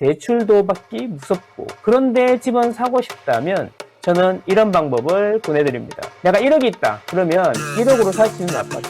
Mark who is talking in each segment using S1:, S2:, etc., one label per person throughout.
S1: 대출도 받기 무섭고 그런데 집은 사고 싶다면 저는 이런 방법을 보내드립니다. 내가 1억이 있다. 그러면 1억으로 살 수 있는 아파트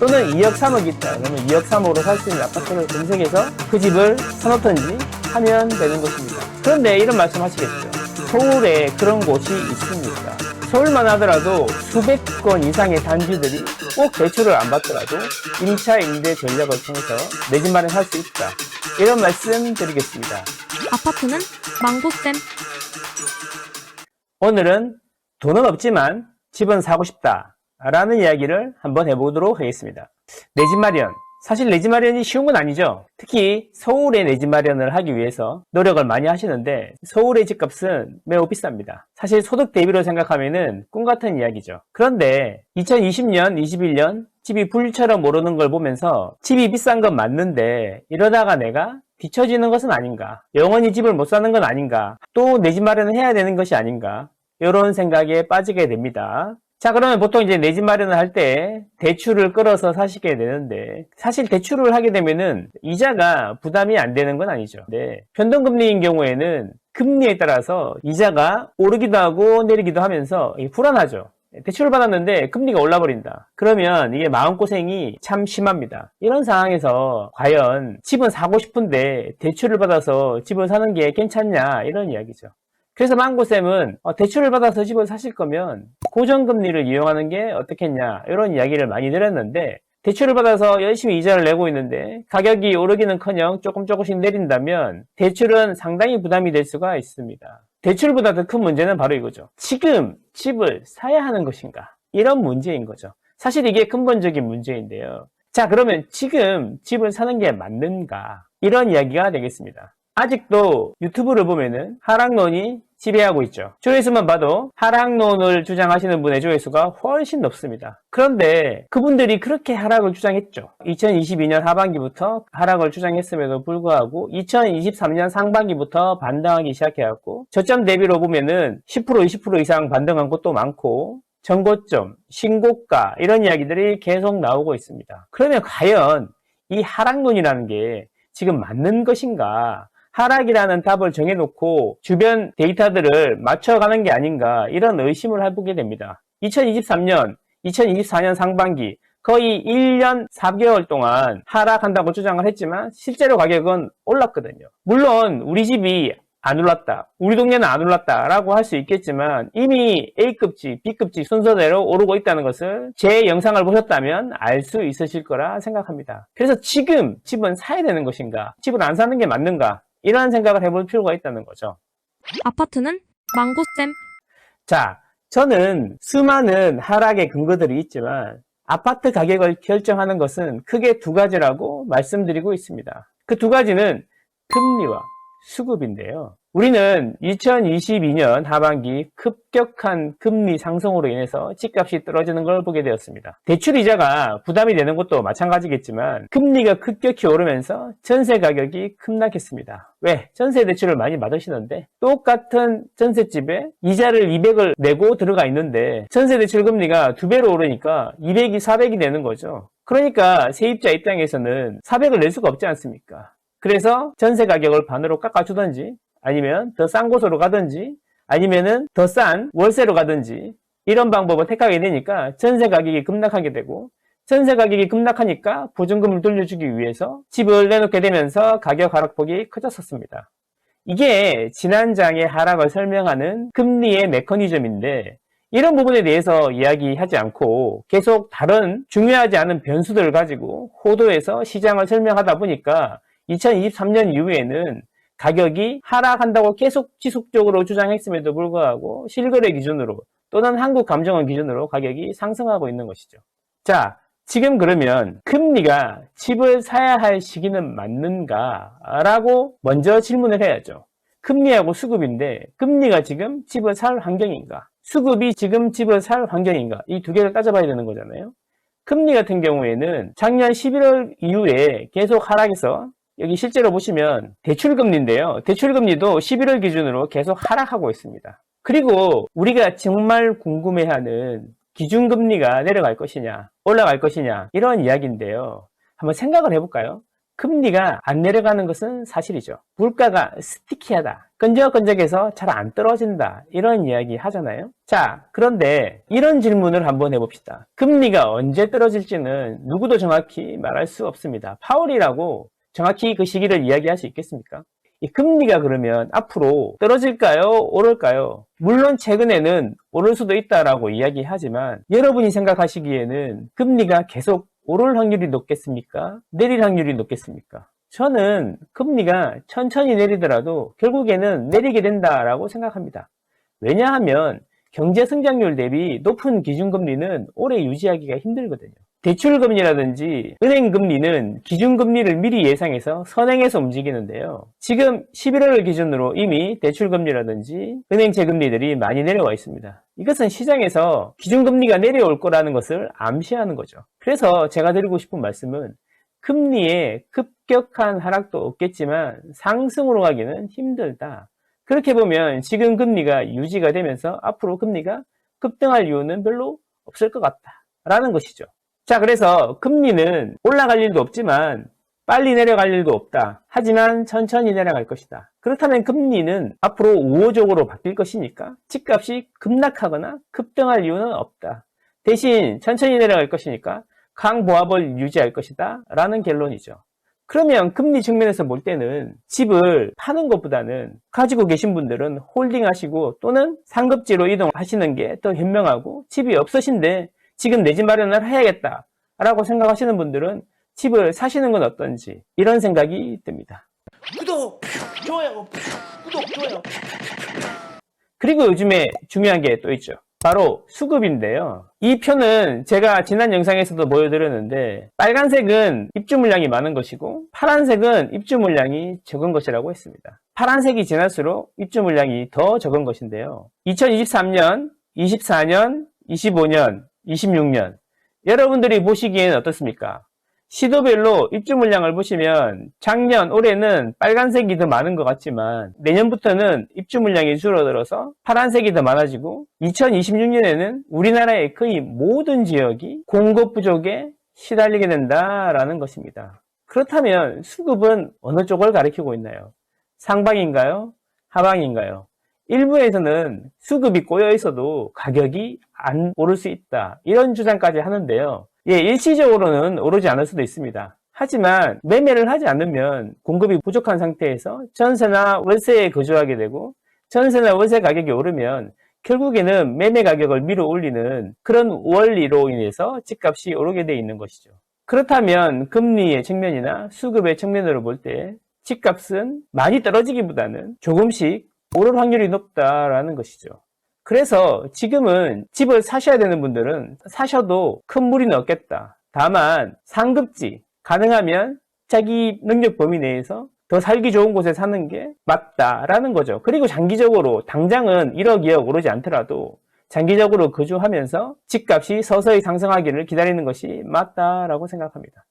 S1: 또는 2억 3억이 있다. 그러면 2억 3억으로 살 수 있는 아파트를 검색해서 그 집을 사놓던지 하면 되는 것입니다. 그런데 이런 말씀 하시겠죠. 서울에 그런 곳이 있습니다. 서울만 하더라도 수백 건 이상의 단지들이 꼭 대출을 안 받더라도 임차 임대 전략을 통해서 내 집 마련 할 수 있다. 이런 말씀 드리겠습니다.
S2: 아파트는 망고쌤.
S1: 오늘은 돈은 없지만 집은 사고 싶다. 라는 이야기를 한번 해보도록 하겠습니다. 내 집 마련. 사실 내 집 마련이 쉬운 건 아니죠. 특히 서울에 내 집 마련을 하기 위해서 노력을 많이 하시는데 서울의 집값은 매우 비쌉니다. 사실 소득 대비로 생각하면은 꿈 같은 이야기죠. 그런데 2020년, 21년 집이 불처럼 오르는 걸 보면서 집이 비싼 건 맞는데 이러다가 내가 뒤처지는 것은 아닌가. 영원히 집을 못 사는 건 아닌가. 또 내 집 마련을 해야 되는 것이 아닌가. 이런 생각에 빠지게 됩니다. 자, 그러면 보통 이제 내 집 마련을 할 때 대출을 끌어서 사시게 되는데 사실 대출을 하게 되면은 이자가 부담이 안 되는 건 아니죠. 네. 변동금리인 경우에는 금리에 따라서 이자가 오르기도 하고 내리기도 하면서 불안하죠. 대출을 받았는데 금리가 올라버린다. 그러면 이게 마음고생이 참 심합니다. 이런 상황에서 과연 집은 사고 싶은데 대출을 받아서 집을 사는 게 괜찮냐 이런 이야기죠. 그래서 망고쌤은 어, 대출을 받아서 집을 사실 거면 고정금리를 이용하는 게 어떻겠냐 이런 이야기를 많이 드렸는데 대출을 받아서 열심히 이자를 내고 있는데 가격이 오르기는커녕 조금 조금씩 내린다면 대출은 상당히 부담이 될 수가 있습니다. 대출보다 더 큰 문제는 바로 이거죠. 지금 집을 사야 하는 것인가? 이런 문제인 거죠. 사실 이게 근본적인 문제인데요. 자, 그러면 지금 집을 사는 게 맞는가? 이런 이야기가 되겠습니다. 아직도 유튜브를 보면은 하락론이 지배하고 있죠. 조회수만 봐도 하락론을 주장하시는 분의 조회수가 훨씬 높습니다. 그런데 그분들이 그렇게 하락을 주장했죠. 2022년 하반기부터 하락을 주장했음에도 불구하고 2023년 상반기부터 반등하기 시작해왔고 저점 대비로 보면은 10% 20% 이상 반등한 곳도 많고 전고점, 신고가 이런 이야기들이 계속 나오고 있습니다. 그러면 과연 이 하락론이라는 게 지금 맞는 것인가? 하락이라는 답을 정해놓고 주변 데이터들을 맞춰가는 게 아닌가 이런 의심을 해보게 됩니다. 2023년, 2024년 상반기 거의 1년 4개월 동안 하락한다고 주장을 했지만 실제로 가격은 올랐거든요. 물론 우리 집이 안 올랐다. 우리 동네는 안 올랐다. 라고 할 수 있겠지만 이미 A급지, B급지 순서대로 오르고 있다는 것을 제 영상을 보셨다면 알 수 있으실 거라 생각합니다. 그래서 지금 집은 사야 되는 것인가? 집을 안 사는 게 맞는가? 이런 생각을 해볼 필요가 있다는 거죠.
S2: 아파트는 망고쌤.
S1: 자, 저는 수많은 하락의 근거들이 있지만 아파트 가격을 결정하는 것은 크게 두 가지라고 말씀드리고 있습니다. 그 두 가지는 금리와 수급인데요. 우리는 2022년 하반기 급격한 금리 상승으로 인해서 집값이 떨어지는 걸 보게 되었습니다. 대출 이자가 부담이 되는 것도 마찬가지겠지만 금리가 급격히 오르면서 전세 가격이 급락했습니다. 왜? 전세 대출을 많이 받으시는데 똑같은 전세집에 이자를 200을 내고 들어가 있는데 전세 대출 금리가 두 배로 오르니까 200이 400이 되는 거죠. 그러니까 세입자 입장에서는 400을 낼 수가 없지 않습니까? 그래서 전세 가격을 반으로 깎아주든지 아니면 더 싼 곳으로 가든지 아니면은 더 싼 월세로 가든지 이런 방법을 택하게 되니까 전세 가격이 급락하게 되고 전세 가격이 급락하니까 보증금을 돌려주기 위해서 집을 내놓게 되면서 가격 하락폭이 커졌었습니다. 이게 지난 장의 하락을 설명하는 금리의 메커니즘인데 이런 부분에 대해서 이야기하지 않고 계속 다른 중요하지 않은 변수들을 가지고 호도에서 시장을 설명하다 보니까 2023년 이후에는 가격이 하락한다고 계속 지속적으로 주장했음에도 불구하고 실거래 기준으로 또는 한국 감정원 기준으로 가격이 상승하고 있는 것이죠. 자, 지금 그러면 금리가 집을 사야 할 시기는 맞는가? 라고 먼저 질문을 해야죠. 금리하고 수급인데 금리가 지금 집을 살 환경인가? 수급이 지금 집을 살 환경인가? 이 두 개를 따져봐야 되는 거잖아요. 금리 같은 경우에는 작년 11월 이후에 계속 하락해서 여기 실제로 보시면 대출금리인데요. 대출금리도 11월 기준으로 계속 하락하고 있습니다. 그리고 우리가 정말 궁금해하는 기준금리가 내려갈 것이냐, 올라갈 것이냐, 이런 이야기인데요. 한번 생각을 해볼까요? 금리가 안 내려가는 것은 사실이죠. 물가가 스티키하다. 끈적끈적해서 잘 안 떨어진다. 이런 이야기 하잖아요. 자, 그런데 이런 질문을 한번 해봅시다. 금리가 언제 떨어질지는 누구도 정확히 말할 수 없습니다. 파월이라고 정확히 그 시기를 이야기할 수 있겠습니까? 이 금리가 그러면 앞으로 떨어질까요? 오를까요? 물론 최근에는 오를 수도 있다라고 이야기하지만 여러분이 생각하시기에는 금리가 계속 오를 확률이 높겠습니까? 내릴 확률이 높겠습니까? 저는 금리가 천천히 내리더라도 결국에는 내리게 된다라고 생각합니다. 왜냐하면 경제 성장률 대비 높은 기준금리는 오래 유지하기가 힘들거든요. 대출금리라든지 은행금리는 기준금리를 미리 예상해서 선행해서 움직이는데요. 지금 11월을 기준으로 이미 대출금리라든지 은행채 금리들이 많이 내려와 있습니다. 이것은 시장에서 기준금리가 내려올 거라는 것을 암시하는 거죠. 그래서 제가 드리고 싶은 말씀은 금리의 급격한 하락도 없겠지만 상승으로 가기는 힘들다. 그렇게 보면 지금 금리가 유지가 되면서 앞으로 금리가 급등할 이유는 별로 없을 것 같다 라는 것이죠. 자, 그래서 금리는 올라갈 일도 없지만 빨리 내려갈 일도 없다. 하지만 천천히 내려갈 것이다. 그렇다면 금리는 앞으로 우호적으로 바뀔 것이니까 집값이 급락하거나 급등할 이유는 없다. 대신 천천히 내려갈 것이니까 강보합을 유지할 것이다. 라는 결론이죠. 그러면 금리 측면에서 볼 때는 집을 파는 것보다는 가지고 계신 분들은 홀딩하시고 또는 상급지로 이동하시는 게 더 현명하고 집이 없으신데 지금 내 집 마련을 해야겠다 라고 생각하시는 분들은 집을 사시는 건 어떤지 이런 생각이 듭니다.
S3: 구독, 좋아요, 구독, 좋아요.
S1: 그리고 요즘에 중요한 게 또 있죠. 바로 수급인데요. 이 표는 제가 지난 영상에서도 보여드렸는데 빨간색은 입주 물량이 많은 것이고 파란색은 입주 물량이 적은 것이라고 했습니다. 파란색이 지날수록 입주 물량이 더 적은 것인데요. 2023년, 24년, 25년, 26년 여러분들이 보시기에는 어떻습니까? 시도별로 입주 물량을 보시면 작년, 올해는 빨간색이 더 많은 것 같지만 내년부터는 입주 물량이 줄어들어서 파란색이 더 많아지고 2026년에는 우리나라의 거의 모든 지역이 공급 부족에 시달리게 된다라는 것입니다. 그렇다면 수급은 어느 쪽을 가리키고 있나요? 상방인가요? 하방인가요? 일부에서는 수급이 꼬여 있어도 가격이 안 오를 수 있다. 이런 주장까지 하는데요. 예, 일시적으로는 오르지 않을 수도 있습니다. 하지만 매매를 하지 않으면 공급이 부족한 상태에서 전세나 월세에 거주하게 되고 전세나 월세 가격이 오르면 결국에는 매매 가격을 밀어 올리는 그런 원리로 인해서 집값이 오르게 돼 있는 것이죠. 그렇다면 금리의 측면이나 수급의 측면으로 볼 때 집값은 많이 떨어지기보다는 조금씩 오를 확률이 높다라는 것이죠. 그래서 지금은 집을 사셔야 되는 분들은 사셔도 큰 무리는 없겠다. 다만 상급지 가능하면 자기 능력 범위 내에서 더 살기 좋은 곳에 사는 게 맞다라는 거죠. 그리고 장기적으로 당장은 1억, 2억 오르지 않더라도 장기적으로 거주하면서 집값이 서서히 상승하기를 기다리는 것이 맞다라고 생각합니다.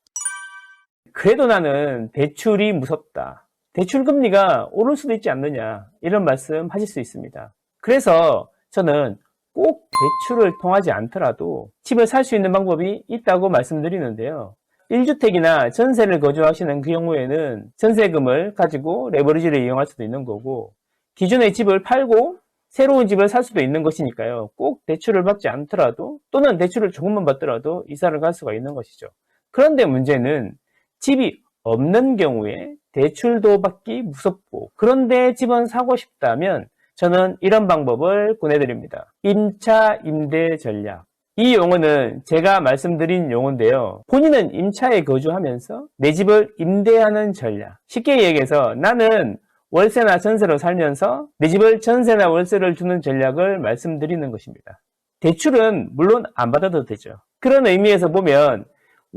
S1: 그래도 나는 대출이 무섭다. 대출 금리가 오를 수도 있지 않느냐. 이런 말씀 하실 수 있습니다. 그래서 저는 꼭 대출을 통하지 않더라도 집을 살 수 있는 방법이 있다고 말씀드리는데요. 1주택이나 전세를 거주하시는 그 경우에는 전세금을 가지고 레버리지를 이용할 수도 있는 거고 기존의 집을 팔고 새로운 집을 살 수도 있는 것이니까요. 꼭 대출을 받지 않더라도 또는 대출을 조금만 받더라도 이사를 갈 수가 있는 것이죠. 그런데 문제는 집이 없는 경우에 대출도 받기 무섭고 그런데 집은 사고 싶다면 저는 이런 방법을 권해드립니다. 임차 임대 전략. 이 용어는 제가 말씀드린 용어인데요. 본인은 임차에 거주하면서 내 집을 임대하는 전략. 쉽게 얘기해서 나는 월세나 전세로 살면서 내 집을 전세나 월세를 주는 전략을 말씀드리는 것입니다. 대출은 물론 안 받아도 되죠. 그런 의미에서 보면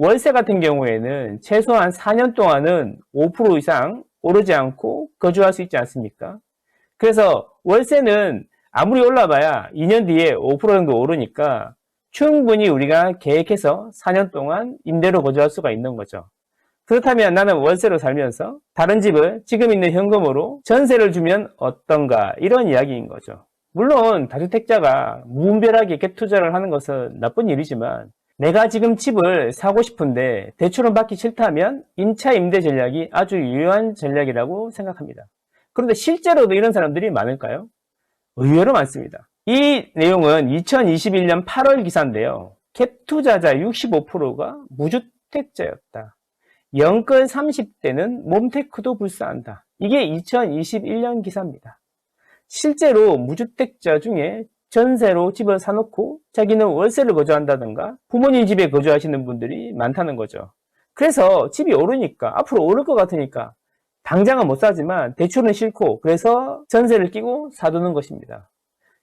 S1: 월세 같은 경우에는 최소한 4년 동안은 5% 이상 오르지 않고 거주할 수 있지 않습니까? 그래서 월세는 아무리 올라봐야 2년 뒤에 5% 정도 오르니까 충분히 우리가 계획해서 4년 동안 임대로 거주할 수가 있는 거죠. 그렇다면 나는 월세로 살면서 다른 집을 지금 있는 현금으로 전세를 주면 어떤가 이런 이야기인 거죠. 물론 다주택자가 무분별하게 갭투자를 하는 것은 나쁜 일이지만 내가 지금 집을 사고 싶은데 대출은 받기 싫다면 임차 임대 전략이 아주 유효한 전략이라고 생각합니다. 그런데 실제로도 이런 사람들이 많을까요? 의외로 많습니다. 이 내용은 2021년 8월 기사인데요. 갭 투자자 65%가 무주택자였다. 영끌 30대는 몸테크도 불사한다. 이게 2021년 기사입니다. 실제로 무주택자 중에 전세로 집을 사놓고 자기는 월세를 거주한다든가 부모님 집에 거주하시는 분들이 많다는 거죠. 그래서 집이 오르니까 앞으로 오를 것 같으니까 당장은 못 사지만 대출은 싫고 그래서 전세를 끼고 사두는 것입니다.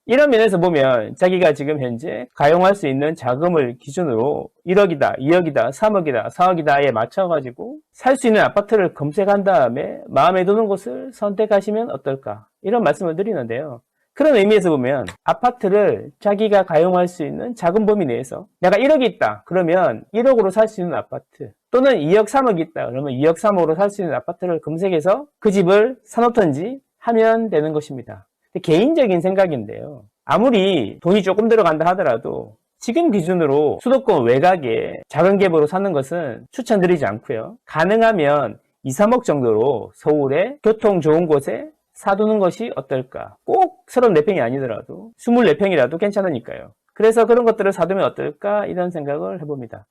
S1: 이런 면에서 보면 자기가 지금 현재 가용할 수 있는 자금을 기준으로 1억이다, 2억이다, 3억이다, 4억이다에 맞춰가지고 살 수 있는 아파트를 검색한 다음에 마음에 드는 곳을 선택하시면 어떨까 이런 말씀을 드리는데요. 그런 의미에서 보면 아파트를 자기가 가용할 수 있는 작은 범위 내에서 내가 1억이 있다 그러면 1억으로 살 수 있는 아파트 또는 2억 3억이 있다 그러면 2억 3억으로 살 수 있는 아파트를 검색해서 그 집을 사놓던지 하면 되는 것입니다. 개인적인 생각인데요. 아무리 돈이 조금 들어간다 하더라도 지금 기준으로 수도권 외곽에 작은 갭으로 사는 것은 추천드리지 않고요. 가능하면 2, 3억 정도로 서울에 교통 좋은 곳에 사두는 것이 어떨까? 꼭 34평이 아니더라도 24평이라도 괜찮으니까요. 그래서 그런 것들을 사두면 어떨까? 이런 생각을 해봅니다.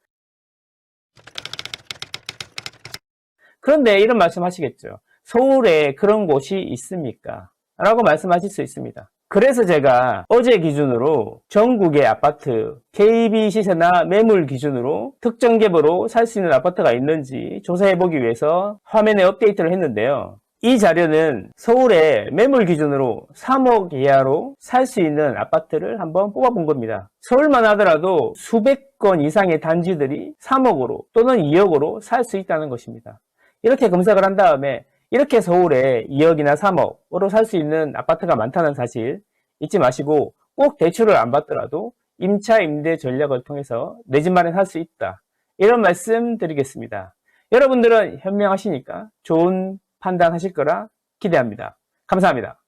S1: 그런데 이런 말씀 하시겠죠. 서울에 그런 곳이 있습니까? 라고 말씀하실 수 있습니다. 그래서 제가 어제 기준으로 전국의 아파트, KB 시세나 매물 기준으로 특정 갭으로 살 수 있는 아파트가 있는지 조사해 보기 위해서 화면에 업데이트를 했는데요. 이 자료는 서울의 매물 기준으로 3억 이하로 살 수 있는 아파트를 한번 뽑아본 겁니다. 서울만 하더라도 수백 건 이상의 단지들이 3억으로 또는 2억으로 살 수 있다는 것입니다. 이렇게 검색을 한 다음에 이렇게 서울에 2억이나 3억으로 살 수 있는 아파트가 많다는 사실 잊지 마시고 꼭 대출을 안 받더라도 임차 임대 전략을 통해서 내 집 마련 할 수 있다. 이런 말씀 드리겠습니다. 여러분들은 현명하시니까 좋은 판단하실 거라 기대합니다. 감사합니다.